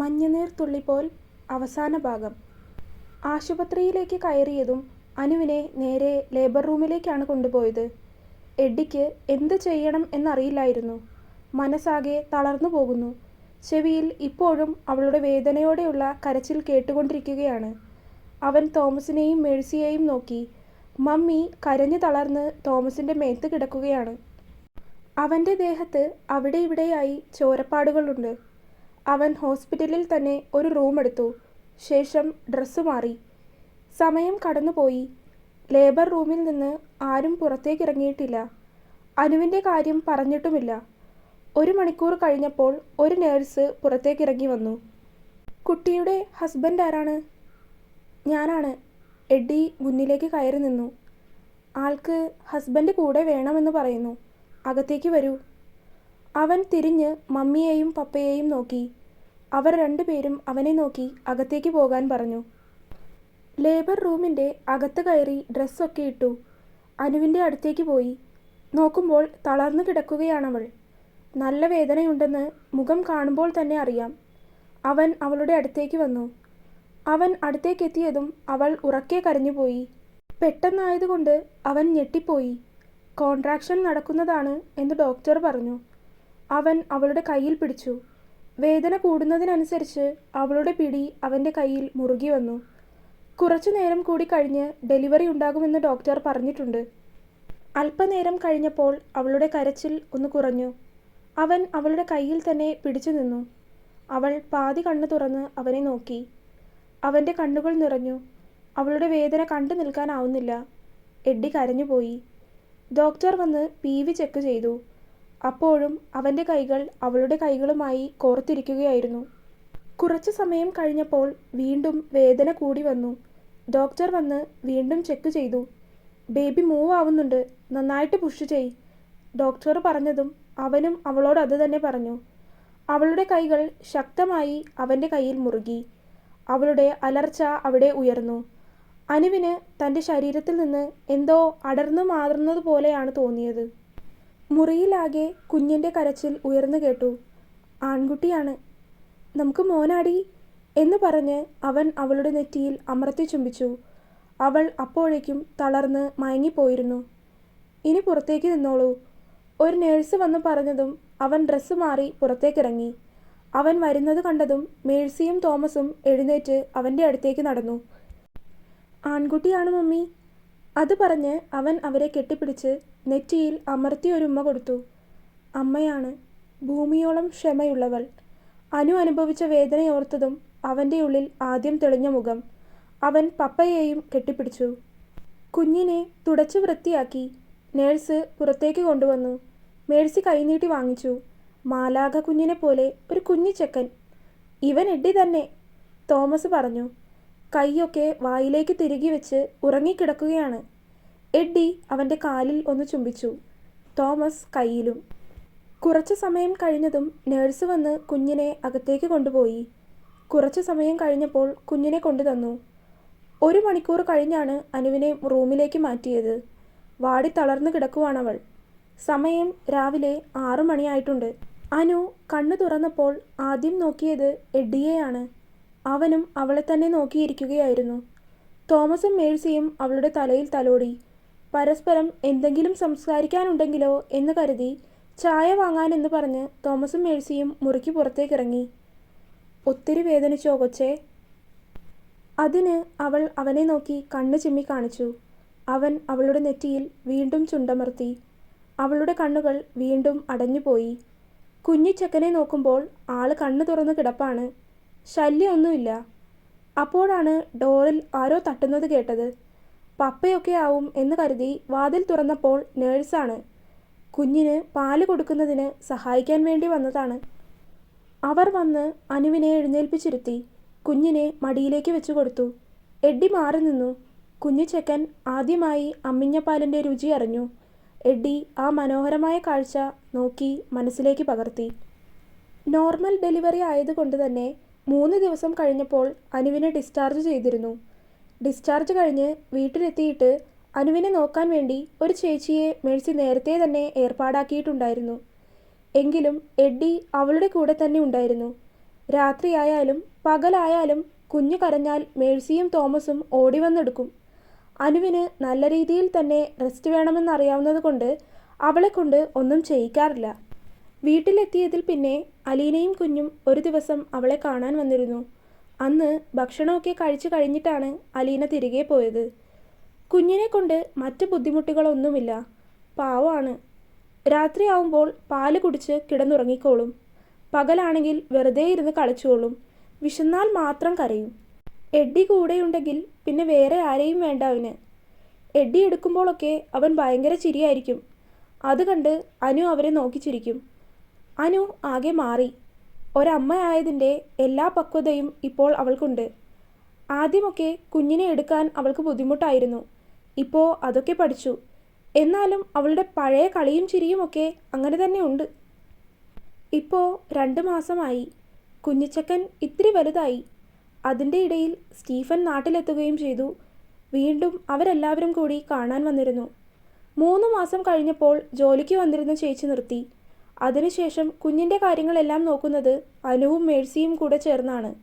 മഞ്ഞനീർ തുള്ളിപോൽ അവസാന ഭാഗം. ആശുപത്രിയിലേക്ക് കയറിയതും അനുവിനെ നേരെ ലേബർ റൂമിലേക്കാണ് കൊണ്ടുപോയത്. എഡിക്ക് എന്ത് ചെയ്യണം എന്നറിയില്ലായിരുന്നു. മനസ്സാകെ തളർന്നു പോകുന്നു. ചെവിയിൽ ഇപ്പോഴും അവളുടെ വേദനയോടെയുള്ള കരച്ചിൽ കേട്ടുകൊണ്ടിരിക്കുകയാണ്. അവൻ തോമസിനെയും മേഴ്സിയെയും നോക്കി. മമ്മി കരഞ്ഞു തളർന്ന് തോമസിന്റെ മേത്ത് കിടക്കുകയാണ്. അവന്റെ ദേഹത്ത് അവിടെ ഇവിടെയായി ചോരപ്പാടുകളുണ്ട്. അവൻ ഹോസ്പിറ്റലിൽ തന്നെ ഒരു റൂം എടുത്തു. ശേഷം ഡ്രസ്സ് മാറി. സമയം കടന്നുപോയി. ലേബർ റൂമിൽ നിന്ന് ആരും പുറത്തേക്ക് ഇറങ്ങിയിട്ടില്ല അനുവിന്റെ കാര്യം പറഞ്ഞിട്ടുമില്ല. ഒരു മണിക്കൂർ കഴിഞ്ഞപ്പോൾ ഒരു നേഴ്സ് പുറത്തേക്ക് ഇറങ്ങി വന്നു. കുട്ടിയുടെ ഹസ്ബൻഡ് ആരാണ്? ഞാനാണ്. എഡി മുന്നിലേക്ക് കയറി നിന്നു. ആൾക്ക് ഹസ്ബൻഡ് കൂടെ വേണമെന്ന് പറയുന്നു. അകത്തേക്ക് വരൂ. അവൻ തിരിഞ്ഞ് മമ്മിയെയും പപ്പയെയും നോക്കി. അവർ രണ്ടുപേരും അവനെ നോക്കി അകത്തേക്ക് പോകാൻ പറഞ്ഞു. ലേബർ റൂമിന്റെ അകത്ത് കയറി ഡ്രസ്സൊക്കെ ഇട്ടു. അനുവിന്റെ അടുത്തേക്ക് പോയി. നോക്കുമ്പോൾ തളർന്നു കിടക്കുകയാണവൾ. നല്ല വേദനയുണ്ടെന്ന് മുഖം കാണുമ്പോൾ തന്നെ അറിയാം. അവൻ അവളുടെ അടുത്തേക്ക് വന്നു. അവൻ അടുത്തേക്കെത്തിയതും അവൾ ഉറക്കെ കരഞ്ഞുപോയി പെട്ടെന്നായതുകൊണ്ട് അവൻ ഞെട്ടിപ്പോയി. കോൺട്രാക്ഷൻ നടക്കുന്നതാണ് എന്ന് ഡോക്ടർ പറഞ്ഞു. അവൻ അവളുടെ കയ്യിൽ പിടിച്ചു. വേദന കൂടുന്നതിനനുസരിച്ച് അവളുടെ പിടി അവന്റെ കയ്യിൽ മുറുകി വന്നു. കുറച്ചു നേരം കൂടി കഴിഞ്ഞ് ഡെലിവറി ഉണ്ടാകുമെന്ന് ഡോക്ടർ പറഞ്ഞിട്ടുണ്ട്. അല്പനേരം കഴിഞ്ഞപ്പോൾ അവളുടെ കരച്ചിൽ ഒന്ന് കുറഞ്ഞു. അവൻ അവളുടെ കയ്യിൽ തന്നെ പിടിച്ചു നിന്നു. അവൾ പാതി കണ്ണു തുറന്ന് അവനെ നോക്കി. അവന്റെ കണ്ണുകൾ നിറഞ്ഞു. അവളുടെ വേദന കണ്ടു നിൽക്കാനാവുന്നില്ല. എഡ്ഡി കരഞ്ഞുപോയി. ഡോക്ടർ വന്ന് പി വി ചെക്ക് ചെയ്തു. അപ്പോഴും അവന്റെ കൈകൾ അവളുടെ കൈകളുമായി കോർത്തിരിക്കുകയായിരുന്നു. കുറച്ചു സമയം കഴിഞ്ഞപ്പോൾ വീണ്ടും വേദന കൂടി വന്നു. ഡോക്ടർ വന്ന് വീണ്ടും ചെക്ക് ചെയ്തു. ബേബി മൂവ് ആവുന്നുണ്ട്. നന്നായിട്ട് പുഷ് ചെയ്. ഡോക്ടർ പറഞ്ഞതും അവനും അവളോട് അത് തന്നെ പറഞ്ഞു. അവളുടെ കൈകൾ ശക്തമായി അവന്റെ കയ്യിൽ മുറുകി. അവളുടെ അലർച്ച അവിടെ ഉയർന്നു. അനുവിന് തന്റെ ശരീരത്തിൽ നിന്ന് എന്തോ അടർന്നു മാറുന്നതുപോലെയാണ് തോന്നിയത്. മുറിയിലാകെ കുഞ്ഞിന്റെ കരച്ചിൽ ഉയർന്നു കേട്ടു. ആൺകുട്ടിയാണ്. നമുക്ക് മോനാടി എന്ന് പറഞ്ഞ് അവൻ അവളുടെ നെറ്റിയിൽ അമർത്തി ചുംബിച്ചു. അവൾ അപ്പോഴേക്കും തളർന്ന് മയങ്ങിപ്പോയിരുന്നു. ഇനി പുറത്തേക്ക് നിന്നോളൂ. ഒരു നേഴ്സ് വന്ന് പറഞ്ഞതും അവൻ ഡ്രസ്സ് മാറി പുറത്തേക്കിറങ്ങി. അവൻ വരുന്നത് കണ്ടതും മേഴ്സിയും തോമസും എഴുന്നേറ്റ് അവന്റെ അടുത്തേക്ക് നടന്നു. ആൺകുട്ടിയാണ് മമ്മി. അത് പറഞ്ഞ് അവൻ അവരെ കെട്ടിപ്പിടിച്ച് നെറ്റിയിൽ അമർത്തി അമർത്തിയൊരുമ്മ കൊടുത്തു. അമ്മയാണ് ഭൂമിയോളം ക്ഷമയുള്ളവൾ. അനു അനുഭവിച്ച വേദനയോർത്തതും അവന്റെ ഉള്ളിൽ ആദ്യം തെളിഞ്ഞ മുഖം. അവൻ പപ്പയെയും കെട്ടിപ്പിടിച്ചു. കുഞ്ഞിനെ തുടച്ചു വൃത്തിയാക്കി നേഴ്സ് പുറത്തേക്ക് കൊണ്ടുവന്നു. മേഴ്സി കൈനീട്ടി വാങ്ങിച്ചു. മാലാഖ കുഞ്ഞിനെ പോലെ ഒരു കുഞ്ഞിച്ചക്കൻ. ഇവൻ എഡ്ഡി തന്നെ തോമസ് പറഞ്ഞു. കൈയൊക്കെ വായിലേക്ക് തിരികെ വെച്ച് ഉറങ്ങിക്കിടക്കുകയാണ്. എഡ്ഡി അവന്റെ കാലിൽ ഒന്ന് ചുംബിച്ചു. തോമസ് കയ്യിലും. കുറച്ചു സമയം കഴിഞ്ഞതും നേഴ്സ് വന്ന് കുഞ്ഞിനെ അകത്തേക്ക് കൊണ്ടുപോയി. കുറച്ചു സമയം കഴിഞ്ഞപ്പോൾ കുഞ്ഞിനെ കൊണ്ടുതന്നു. ഒരു മണിക്കൂർ കഴിഞ്ഞാണ് അനുവിനെ റൂമിലേക്ക് മാറ്റിയത്. വാടി തളർന്നു കിടക്കുവാണവൾ. സമയം രാവിലെ ആറു മണിയായിട്ടുണ്ട്. അനു കണ്ണു തുറന്നപ്പോൾ ആദ്യം നോക്കിയത് എഡ്ഡിയെയാണ്. അവനും അവളെ തന്നെ നോക്കിയിരിക്കുകയായിരുന്നു. തോമസും മേഴ്സിയും അവളുടെ തലയിൽ തലോടി. പരസ്പരം എന്തെങ്കിലും സംസാരിക്കാനുണ്ടെങ്കിലോ എന്ന് കരുതി ചായ വാങ്ങാനെന്ന് പറഞ്ഞ് തോമസും മേഴ്സിയും മുറിക്ക് പുറത്തേക്കിറങ്ങി. ഒത്തിരി വേദനിച്ചോ കൊച്ചേ? അതിന് അവൾ അവനെ നോക്കി കണ്ണ് ചിമ്മി കാണിച്ചു. അവൻ അവളുടെ നെറ്റിയിൽ വീണ്ടും ചുണ്ടമർത്തി. അവളുടെ കണ്ണുകൾ വീണ്ടും അടഞ്ഞുപോയി. കുഞ്ഞിച്ചക്കനെ നോക്കുമ്പോൾ ആൾ കണ്ണു തുറന്ന് കിടപ്പാണ്. ശല്യമൊന്നുമില്ല അപ്പോഴാണ് ഡോറിൽ ആരോ തട്ടുന്നത് കേട്ടത്. പപ്പയൊക്കെ ആവും എന്ന് കരുതി വാതിൽ തുറന്നപ്പോൾ നേഴ്സാണ് കുഞ്ഞിന് പാൽ കൊടുക്കുന്നതിന് സഹായിക്കാൻ വേണ്ടി വന്നതാണ്. അവർ വന്ന് അനുവിനെ എഴുന്നേൽപ്പിച്ചിരുത്തി കുഞ്ഞിനെ മടിയിലേക്ക് വെച്ചു കൊടുത്തു. എഡ്ഡി മാറി നിന്നു. കുഞ്ഞു ചെക്കൻ ആദ്യമായി അമ്മിഞ്ഞപ്പാലിന്റെ രുചി അറിഞ്ഞു. എഡ്ഡി ആ മനോഹരമായ കാഴ്ച നോക്കി മനസ്സിലേക്ക് പകർത്തി. നോർമൽ ഡെലിവറി ആയതുകൊണ്ട് തന്നെ മൂന്ന് ദിവസം കഴിഞ്ഞപ്പോൾ അനുവിനെ ഡിസ്ചാർജ് ചെയ്തിരുന്നു. ഡിസ്ചാർജ് കഴിഞ്ഞ് വീട്ടിലെത്തിയിട്ട് അനുവിനെ നോക്കാൻ വേണ്ടി ഒരു ചേച്ചിയെ മേഴ്സി നേരത്തെ തന്നെ ഏർപ്പാടാക്കിയിട്ടുണ്ടായിരുന്നു. എങ്കിലും എഡ്ഡി അവളുടെ കൂടെ തന്നെ ഉണ്ടായിരുന്നു. രാത്രിയായാലും പകലായാലും കുഞ്ഞു കരഞ്ഞാൽ മേഴ്സിയും തോമസും ഓടി വന്നെടുക്കും. അനുവിന് നല്ല രീതിയിൽ തന്നെ റെസ്റ്റ് വേണമെന്നറിയാവുന്നത് കൊണ്ട് അവളെ കൊണ്ട് ഒന്നും ചെയ്യിക്കാറില്ല. വീട്ടിലെത്തിയതിൽ പിന്നെ അലീനയും കുഞ്ഞും ഒരു ദിവസം അവളെ കാണാൻ വന്നിരുന്നു. അന്ന് ഭക്ഷണമൊക്കെ കഴിച്ചു കഴിഞ്ഞിട്ടാണ് അലീന തിരികെ പോയത്. കുഞ്ഞിനെ കൊണ്ട് മറ്റ് ബുദ്ധിമുട്ടുകളൊന്നുമില്ല. പാവമാണ്. രാത്രിയാവുമ്പോൾ പാൽ കുടിച്ച് കിടന്നുറങ്ങിക്കോളും. പകലാണെങ്കിൽ വെറുതെ ഇരുന്ന് കളിച്ചോളും. വിശന്നാൽ മാത്രം കരയും. എഡ്ഡി കൂടെയുണ്ടെങ്കിൽ പിന്നെ വേറെ ആരെയും വേണ്ട അവന്. എഡ്ഡി എടുക്കുമ്പോഴൊക്കെ അവൻ ഭയങ്കര ചിരിയായിരിക്കും. അത് കണ്ട് അനു അവരെ നോക്കി ചിരിക്കും. അനു ആകെ മാറി. ഒരമ്മയായതിന്റെ എല്ലാ പക്വതയും ഇപ്പോൾ അവൾക്കുണ്ട്. ആദ്യമൊക്കെ കുഞ്ഞിനെ എടുക്കാൻ അവൾക്ക് ബുദ്ധിമുട്ടായിരുന്നു. ഇപ്പോൾ അതൊക്കെ പഠിച്ചു. എന്നാലും അവളുടെ പഴയ കളിയും ചിരിയുമൊക്കെ അങ്ങനെ തന്നെ ഉണ്ട്. ഇപ്പോൾ രണ്ട് മാസമായി. കുഞ്ഞിച്ചക്കൻ ഇത്തിരി വലുതായി. അതിന്റെ ഇടയിൽ സ്റ്റീഫൻ നാട്ടിലെത്തുകയും ചെയ്തു. വീണ്ടും അവരെല്ലാവരും കൂടി കാണാൻ വന്നിരുന്നു. മൂന്ന് മാസം കഴിഞ്ഞപ്പോൾ ജോലിക്ക് വന്നിരുന്ന ചേച്ചി നിർത്തി. അതിനുശേഷം കുഞ്ഞിന്റെ കാര്യങ്ങളെല്ലാം നോക്കുന്നത് അനുവും മേഴ്സിയും കൂടെ ചേർന്നാണ്.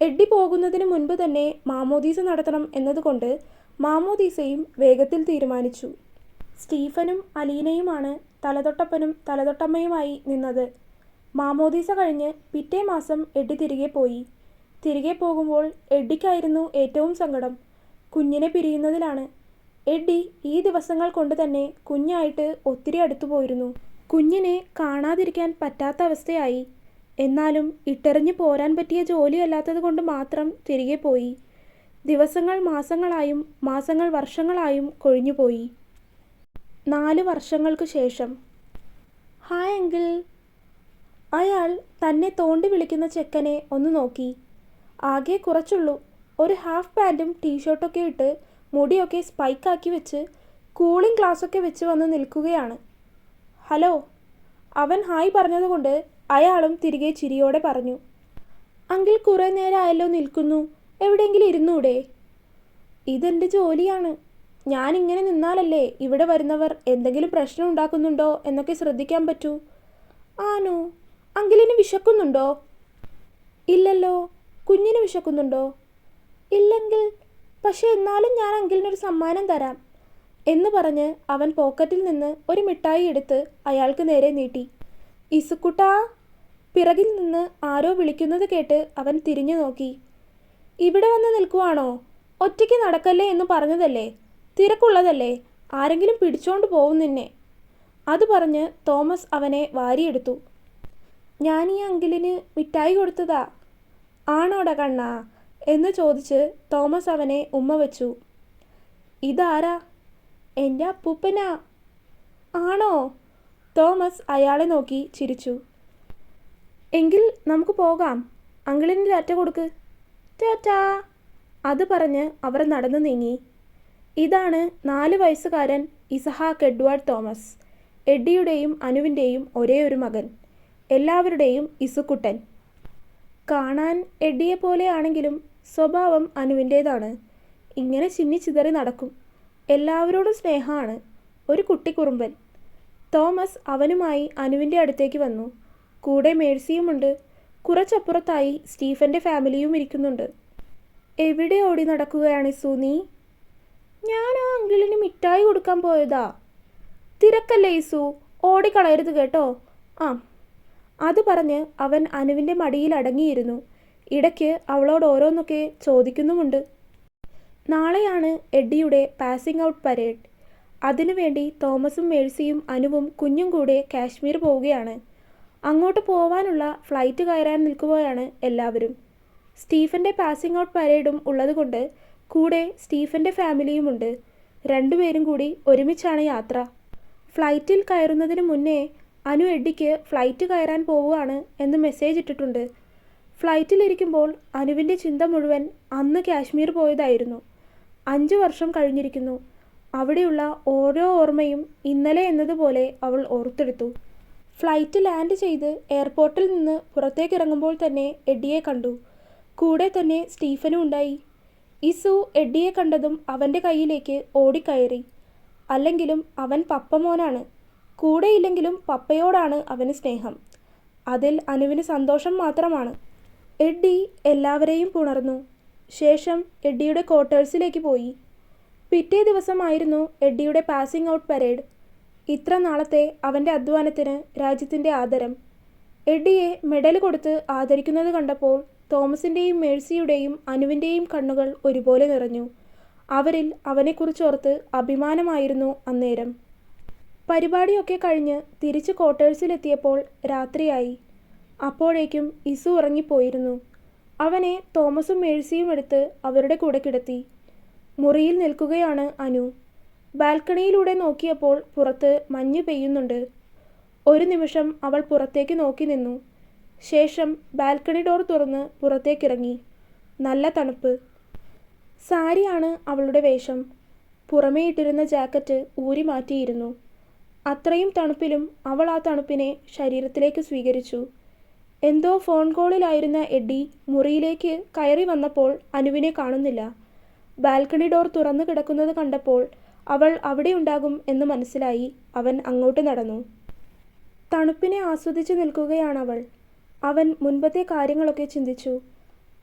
എഡ്ഡി പോകുന്നതിന് മുൻപ് തന്നെ മാമോദീസ നടത്തണം എന്നതുകൊണ്ട് മാമോദീസയും വേഗത്തിൽ തീരുമാനിച്ചു. സ്റ്റീഫനും അലീനയുമാണ് തലതൊട്ടപ്പനും തലതൊട്ടമ്മയുമായി നിന്നത്. മാമോദീസ കഴിഞ്ഞ് പിറ്റേ മാസം എഡ്ഡി തിരികെ പോയി. തിരികെ പോകുമ്പോൾ എഡ്ഡിക്കായിരുന്നു ഏറ്റവും സങ്കടം. കുഞ്ഞിനെ പിരിയുന്നതിലാണ്. എഡ്ഡി ഈ ദിവസങ്ങൾ കൊണ്ട് തന്നെ കുഞ്ഞായിട്ട് ഒത്തിരി അടുത്തു പോയിരുന്നു കുഞ്ഞിനെ കാണാതിരിക്കാൻ പറ്റാത്ത അവസ്ഥയായി. എന്നാലും ഇട്ടെറിഞ്ഞു പോരാൻ പറ്റിയ ജോലിയല്ലാത്തത് കൊണ്ട് മാത്രം തിരികെ പോയി. ദിവസങ്ങൾ മാസങ്ങളായും മാസങ്ങൾ വർഷങ്ങളായും കൊഴിഞ്ഞുപോയി നാല് വർഷങ്ങൾക്ക് ശേഷം. ഹായ് എങ്കിൽ അയാൾ തന്നെ തോണ്ടി വിളിക്കുന്ന ചെക്കനെ ഒന്ന് നോക്കി. ആകെ കുറച്ചുള്ളൂ. ഒരു ഹാഫ് പാന്റും ടീഷർട്ടൊക്കെ ഇട്ട് മുടിയൊക്കെ സ്പൈക്കാക്കി വെച്ച് കൂളിംഗ് ഗ്ലാസ്സൊക്കെ വെച്ച് വന്ന് നിൽക്കുകയാണ്. ഹലോ. അവൻ ഹായ് പറഞ്ഞതുകൊണ്ട് അയാളും തിരികെ ചിരിയോടെ പറഞ്ഞു. അങ്കിൾ കുറേ നേരമായല്ലോ നിൽക്കുന്നു. എവിടെയെങ്കിലും ഇരുന്നൂടെ? ഇതെന്റെ ജോലിയാണ്. ഞാൻ ഇങ്ങനെ നിന്നാലല്ലേ ഇവിടെ വരുന്നവർ എന്തെങ്കിലും പ്രശ്നം ഉണ്ടാക്കുന്നുണ്ടോ എന്നൊക്കെ ശ്രദ്ധിക്കാൻ പറ്റൂ? ആനോ അങ്കിളിന് വിശക്കുന്നുണ്ടോ? ഇല്ലല്ലോ. കുഞ്ഞിന് വിശക്കുന്നുണ്ടോ? ഇല്ലെങ്കിൽ പക്ഷേ എന്നാലും ഞാൻ അങ്കിളിനൊരു സമ്മാനം തരാം. എന്ന് പറഞ്ഞ് അവൻ പോക്കറ്റിൽ നിന്ന് ഒരു മിഠായി എടുത്ത് അയാൾക്ക് നേരെ നീട്ടി. ഇസുക്കുട്ടാ പിറകിൽ നിന്ന് ആരോ വിളിക്കുന്നത് കേട്ട് അവൻ തിരിഞ്ഞു നോക്കി. ഇവിടെ വന്ന് നിൽക്കുവാണോ? ഒറ്റയ്ക്ക് നടക്കല്ലേ എന്ന് പറഞ്ഞതല്ലേ? തിരക്കുള്ളതല്ലേ? ആരെങ്കിലും പിടിച്ചോണ്ട് പോവും നിന്നെ. അത് പറഞ്ഞ് തോമസ് അവനെ വാരിയെടുത്തു. ഞാൻ ഈ അങ്കിളിന് മിഠായി കൊടുത്തതാ. ആണോടാ കണ്ണാ? എന്ന് ചോദിച്ച് തോമസ് അവനെ ഉമ്മ വെച്ചു. ഇതാരാ? എന്റെ അപ്പൂപ്പനാ. ആണോ? തോമസ് അയാളെ നോക്കി ചിരിച്ചു. എങ്കിൽ നമുക്ക് പോകാം. അങ്കിളിന് ടാറ്റ കൊടുക്ക്. ടാറ്റാ. അത് പറഞ്ഞ് അവർ നടന്നു നീങ്ങി. ഇതാണ് നാല് വയസ്സുകാരൻ ഇസഹാക്ക് എഡ്വാർഡ് തോമസ്. എഡ്ഡിയുടെയും അനുവിന്റെയും ഒരേ ഒരു മകൻ. എല്ലാവരുടെയും ഇസുക്കുട്ടൻ. കാണാൻ എഡ്ഡിയെ പോലെയാണെങ്കിലും സ്വഭാവം അനുവിന്റേതാണ് ഇങ്ങനെ ചിന്നിച്ചിതറി നടക്കും. എല്ലാവരോടും സ്നേഹമാണ്. ഒരു കുട്ടിക്കുറുമ്പൻ. തോമസ് അവനുമായി അനുവിന്റെ അടുത്തേക്ക് വന്നു. കൂടെ മേഴ്സിയുമുണ്ട്. കുറച്ചപ്പുറത്തായി സ്റ്റീഫന്റെ ഫാമിലിയും ഇരിക്കുന്നുണ്ട്. എവിടെ ഓടി നടക്കുകയാണ് സുനി? ഞാൻ ആ അങ്കിളിന് മിഠായി കൊടുക്കാൻ പോയതാ. തിരക്കല്ലേ ഇസു ഓടിക്കളയരുത് കേട്ടോ. ആ. അത് പറഞ്ഞ് അവൻ അനുവിന്റെ മടിയിൽ അടങ്ങിയിരുന്നു. ഇടയ്ക്ക് അവളോട് ഓരോന്നൊക്കെ ചോദിക്കുന്നുമുണ്ട്. നാളെയാണ് എഡ്ഡിയുടെ പാസിംഗ് ഔട്ട് പരേഡ് അതിനുവേണ്ടി തോമസും മേഴ്സിയും അനുവും കുഞ്ഞും കൂടെ കാശ്മീർ പോവുകയാണ്. അങ്ങോട്ട് പോവാനുള്ള ഫ്ലൈറ്റ് കയറാൻ നിൽക്കുകയാണ് എല്ലാവരും. സ്റ്റീഫന്റെ പാസിംഗ് ഔട്ട് പരേഡും ഉള്ളതുകൊണ്ട് കൂടെ സ്റ്റീഫന്റെ ഫാമിലിയുമുണ്ട് രണ്ടുപേരും കൂടി ഒരുമിച്ചാണ് യാത്ര. ഫ്ലൈറ്റിൽ കയറുന്നതിന് മുന്നേ അനു എഡ്ഡിക്ക് ഫ്ലൈറ്റ് കയറാൻ പോവുകയാണ് എന്ന് മെസ്സേജ് ഇട്ടിട്ടുണ്ട്. ഫ്ലൈറ്റിലിരിക്കുമ്പോൾ അനുവിന്റെ ചിന്ത മുഴുവൻ അന്ന് കാശ്മീർ പോയതായിരുന്നു. അഞ്ച് വർഷം കഴിഞ്ഞിരിക്കുന്നു. അവിടെയുള്ള ഓരോ ഓർമ്മയും ഇന്നലെ എന്നതുപോലെ അവൾ ഓർത്തെടുത്തു. ഫ്ലൈറ്റ് ലാൻഡ് ചെയ്ത് എയർപോർട്ടിൽ നിന്ന് പുറത്തേക്ക് ഇറങ്ങുമ്പോൾ തന്നെ എഡ്ഡിയെ കണ്ടു. കൂടെ തന്നെ സ്റ്റീഫനും ഉണ്ടായി. ഇസു എഡ്ഡിയെ കണ്ടതും അവന്റെ കയ്യിലേക്ക് ഓടിക്കയറി. അല്ലെങ്കിലും അവൻ പപ്പമോനാണ്. കൂടെയില്ലെങ്കിലും പപ്പയോടാണ് അവന് സ്നേഹം. അതിൽ അനുവിന് സന്തോഷം മാത്രമാണ്. എഡ്ഡി എല്ലാവരെയും പുണർന്നു. ശേഷം എഡ്ഡിയുടെ ക്വാർട്ടേഴ്സിലേക്ക് പോയി. പിറ്റേ ദിവസമായിരുന്നു എഡ്ഡിയുടെ പാസിംഗ് ഔട്ട് പരേഡ് ഇത്ര നാളത്തെ അവന്റെ അധ്വാനത്തിന് രാജ്യത്തിന്റെ ആദരം. എഡ്ഡിയെ മെഡൽ കൊടുത്ത് ആദരിക്കുന്നത് കണ്ടപ്പോൾ തോമസിന്റെയും മേഴ്സിയുടെയും അനുവിന്റെയും കണ്ണുകൾ ഒരുപോലെ നിറഞ്ഞു. അവരിൽ അവനെക്കുറിച്ചോർത്ത് അഭിമാനമായിരുന്നു അന്നേരം. പരിപാടിയൊക്കെ കഴിഞ്ഞ് തിരിച്ച് ക്വാർട്ടേഴ്സിലെത്തിയപ്പോൾ രാത്രിയായി. അപ്പോഴേക്കും ഇസു ഉറങ്ങിപ്പോയിരുന്നു. അവനെ തോമസും മേഴ്സിയും എടുത്ത് അവരുടെ കൂടെ കിടത്തി. മുറിയിൽ നിൽക്കുകയാണ് അനു. ബാൽക്കണിയിലൂടെ നോക്കിയപ്പോൾ പുറത്ത് മഞ്ഞ് പെയ്യുന്നുണ്ട്. ഒരു നിമിഷം അവൾ പുറത്തേക്ക് നോക്കി നിന്നു. ശേഷം ബാൽക്കണി ഡോർ തുറന്ന് പുറത്തേക്കിറങ്ങി. നല്ല തണുപ്പ്. സാരിയാണ് അവളുടെ വേഷം. പുറമേ ഇട്ടിരുന്ന ജാക്കറ്റ് ഊരി മാറ്റിയിരുന്നു. അത്രയും തണുപ്പിലും അവൾ ആ തണുപ്പിനെ ശരീരത്തിലേക്ക് സ്വീകരിച്ചു. എന്തോ ഫോൺ കോളിലായിരുന്ന എഡ്ഡി മുറിയിലേക്ക് കയറി വന്നപ്പോൾ അനുവിനെ കാണുന്നില്ല. ബാൽക്കണി ഡോർ തുറന്നു കിടക്കുന്നത് കണ്ടപ്പോൾ അവൾ അവിടെ ഉണ്ടാകും എന്ന് മനസ്സിലായി. അവൻ അങ്ങോട്ട് നടന്നു. തണുപ്പിനെ ആസ്വദിച്ചു നിൽക്കുകയാണവൾ അവൻ മുൻപത്തെ കാര്യങ്ങളൊക്കെ ചിന്തിച്ചു.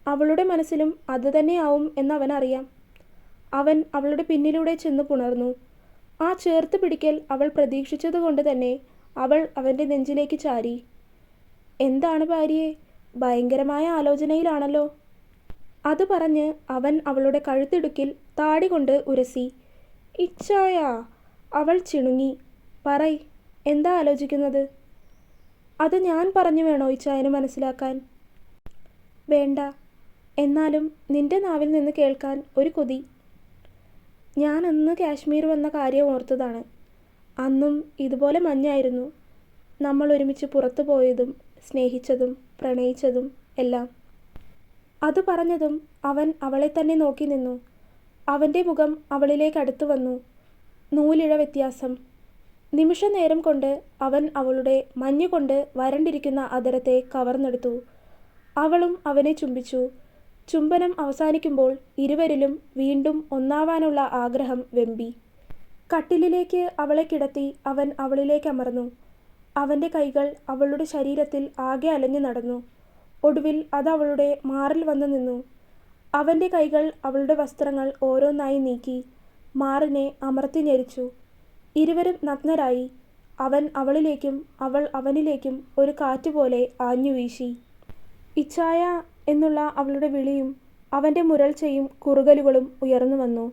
അവളുടെ മനസ്സിലും അതുതന്നെയാവും എന്നവനറിയാം അവൻ അവളുടെ പിന്നിലൂടെ ചെന്ന് പുണർന്നു. ആ ചേർത്ത് പിടിക്കൽ അവൾ പ്രതീക്ഷിച്ചതുകൊണ്ട് തന്നെ അവൾ അവന്റെ നെഞ്ചിലേക്ക് ചാരി. എന്താണ് ഭാര്യയെ ഭയങ്കരമായ ആലോചനയിലാണല്ലോ. അത് പറഞ്ഞ് അവൻ അവളുടെ കഴുത്തിടുക്കിൽ താടി കൊണ്ട് ഉരസി. ഇച്ഛായ അവൾ ചിണുങ്ങി. പറയ് എന്താ ആലോചിക്കുന്നത്? അത് ഞാൻ പറഞ്ഞു വേണോ ഇച്ഛായന് മനസ്സിലാക്കാൻ? വേണ്ട. എന്നാലും നിന്റെ നാവിൽ നിന്ന് കേൾക്കാൻ ഒരു കൊതി. ഞാൻ അന്ന് കാശ്മീർ വന്ന കാര്യം ഓർത്തതാണ്. അന്നും ഇതുപോലെ മഞ്ഞായിരുന്നു. നമ്മൾ ഒരുമിച്ച് പുറത്തു പോയതും സ്നേഹിച്ചതും പ്രണയിച്ചതും എല്ലാം. അത് പറഞ്ഞതും അവൻ അവളെ തന്നെ നോക്കി നിന്നു. അവന്റെ മുഖം അവളിലേക്ക് അടുത്തു വന്നു. നൂലിഴ വ്യത്യാസം. നിമിഷ നേരം കൊണ്ട് അവൻ അവളുടെ മഞ്ഞുകൊണ്ട് വരണ്ടിരിക്കുന്ന അതരത്തെ കവർന്നെടുത്തു. അവളും അവനെ ചുംബിച്ചു. ചുംബനം അവസാനിക്കുമ്പോൾ ഇരുവരിലും വീണ്ടും ഒന്നാവാനുള്ള ആഗ്രഹം വെമ്പി. കട്ടിലിലേക്ക് അവളെ കിടത്തി അവൻ അവളിലേക്ക് അമർന്നു. അവന്റെ കൈകൾ അവളുടെ ശരീരത്തിൽ ആകെ അലഞ്ഞു നടന്നു. ഒടുവിൽ അത് അവളുടെ മാറിൽ വന്നു നിന്നു. അവന്റെ കൈകൾ അവളുടെ വസ്ത്രങ്ങൾ ഓരോന്നായി നീക്കി മാറിനെ അമർത്തി ഞെരിച്ചു. ഇരുവരും നഗ്നരായി. അവൻ അവളിലേക്കും അവൾ അവനിലേക്കും ഒരു കാറ്റുപോലെ ആഞ്ഞു വീശി. ഇച്ഛായ എന്നുള്ള അവളുടെ വിളിയും അവന്റെ മുരൾച്ചയും കുറുകലുകളും ഉയർന്നു വന്നു.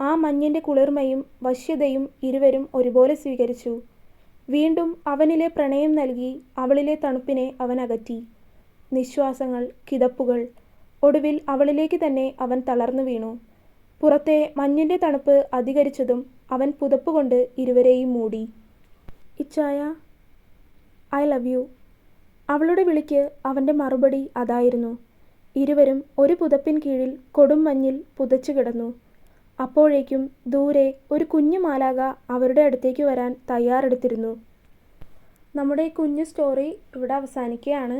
ആ മഞ്ഞിന്റെ കുളിർമയും വശ്യതയും ഇരുവരും ഒരുപോലെ സ്വീകരിച്ചു. വീണ്ടും അവനിലെ പ്രണയം നൽകി അവളിലെ തണുപ്പിനെ അവൻ അകറ്റി. നിശ്വാസങ്ങൾ കിതപ്പുകൾ. ഒടുവിൽ അവളിലേക്ക് തന്നെ അവൻ തളർന്നു വീണു. പുറത്തെ മഞ്ഞിന്റെ തണുപ്പ് അധികരിച്ചതും അവൻ പുതപ്പുകൊണ്ട് ഇരുവരെയും മൂടി. ഇച്ചായ ഐ ലവ് യു. അവളുടെ വിളിക്ക് അവന്റെ മറുപടി അതായിരുന്നു. ഇരുവരും ഒരു പുതപ്പിൻ കീഴിൽ കൊടും മഞ്ഞിൽ പുതച്ചു കിടന്നു. അപ്പോഴേക്കും ദൂരെ ഒരു കുഞ്ഞു മാലാക അവരുടെ അടുത്തേക്ക് വരാൻ തയ്യാറെടുത്തിരുന്നു. നമ്മുടെ ഈ കുഞ്ഞു സ്റ്റോറി ഇവിടെ അവസാനിക്കുകയാണ്.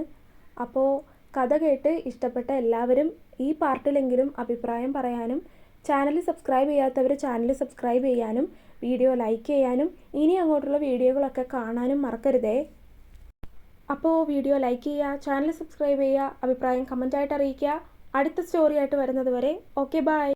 അപ്പോൾ കഥ കേട്ട് ഇഷ്ടപ്പെട്ട എല്ലാവരും ഈ പാർട്ടിലെങ്കിലും അഭിപ്രായം പറയാനും ചാനൽ സബ്സ്ക്രൈബ് ചെയ്യാത്തവർ ചാനൽ സബ്സ്ക്രൈബ് ചെയ്യാനും വീഡിയോ ലൈക്ക് ചെയ്യാനും ഇനി അങ്ങോട്ടുള്ള വീഡിയോകളൊക്കെ കാണാനും മറക്കരുതേ. അപ്പോൾ വീഡിയോ ലൈക്ക് ചെയ്യുക ചാനൽ സബ്സ്ക്രൈബ് ചെയ്യുക അഭിപ്രായം കമന്റായിട്ട് അറിയിക്കുക. അടുത്ത സ്റ്റോറിയായിട്ട് വരുന്നത് വരെ ഓക്കെ ബൈ